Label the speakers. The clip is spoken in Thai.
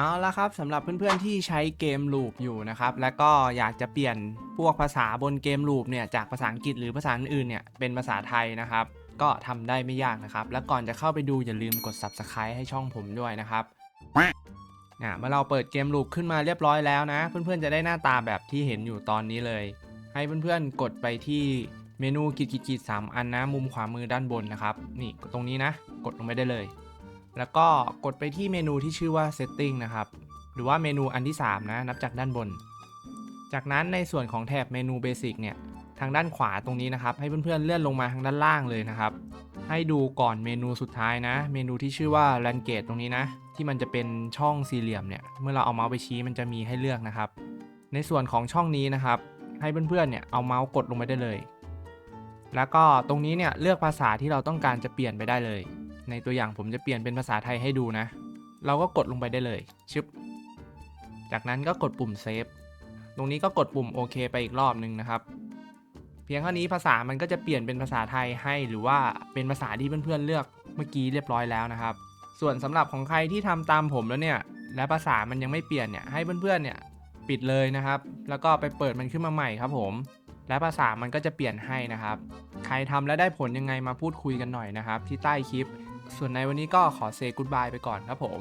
Speaker 1: เอาละครับสำหรับเพื่อนๆที่ใช้เกมลูปอยู่นะครับ และก็อยากจะเปลี่ยนพวกภาษาบนเกมลูปเนี่ยจากภาษาอังกฤษหรือภาษาอื่นเนี่ยเป็นภาษาไทยนะครับ ก็ทำได้ไม่ยากนะครับ และก่อนจะเข้าไปดูอย่าลืมกด subscribe ให้ช่องผมด้วยนะครับอะเมื่อเราเปิดเกมลูปขึ้นมาเรียบร้อยแล้วนะ เพื่อนๆจะได้หน้าตาแบบที่เห็นอยู่ตอนนี้เลย ให้เพื่อนๆกดไปที่เมนูกิจกิจสามอันนะมุมขวามือด้านบนนะครับ นี่ตรงนี้นะ กดลงไปได้เลย แล้วก็กดไปที่เมนูที่ชื่อว่า setting นะครับ หรือว่าเมนูอันที่ 3 นะ นับจากด้านบน จากนั้นในส่วนของแถบเมนู Basic เนี่ย ทางด้านขวาตรงนี้นะครับ ให้เพื่อนๆเลื่อนลงมาทางด้านล่างเลยนะครับ ให้ดูก่อนเมนูสุดท้ายนะ เมนูที่ชื่อว่า Landscape ตรงนี้นะ ที่มันจะเป็นช่องสี่เหลี่ยมเนี่ย เมื่อเราเอาเมาส์ไปชี้มันจะมีให้เลือกนะครับ ในส่วนของช่องนี้นะครับ ให้เพื่อนๆเนี่ยเอาเมาส์กดลงไปได้เลย แล้วก็ตรงนี้เนี่ยเลือกภาษาที่เราต้องการจะเปลี่ยนไปได้เลย ในตัวอย่างผมจะเปลี่ยนเป็นภาษาไทยให้ดูนะ เราก็กดลงไปได้เลยชึบ จากนั้นก็กดปุ่มเซฟ ตรงนี้ก็กดปุ่มโอเคไปอีกรอบหนึ่งนะครับ เพียงเท่านี้ภาษามันก็จะเปลี่ยนเป็นภาษาไทยให้ หรือว่าเป็นภาษาที่เพื่อนๆเลือกเมื่อกี้เรียบร้อยแล้วนะครับ ส่วนสำหรับของใครที่ทำตามผมแล้วเนี่ย และภาษามันยังไม่เปลี่ยนเนี่ย ให้เพื่อนๆเนี่ยปิดเลยนะครับ แล้วก็ไปเปิดมันขึ้นมาใหม่ครับผม และภาษามันก็จะเปลี่ยนให้นะครับ ใครทำและได้ผลยังไงมาพูดคุยกันหน่อยนะครับ ที่ใต้คลิป ส่วนในวันนี้ก็ขอเซ y g กู d บายไปก่อนครับผม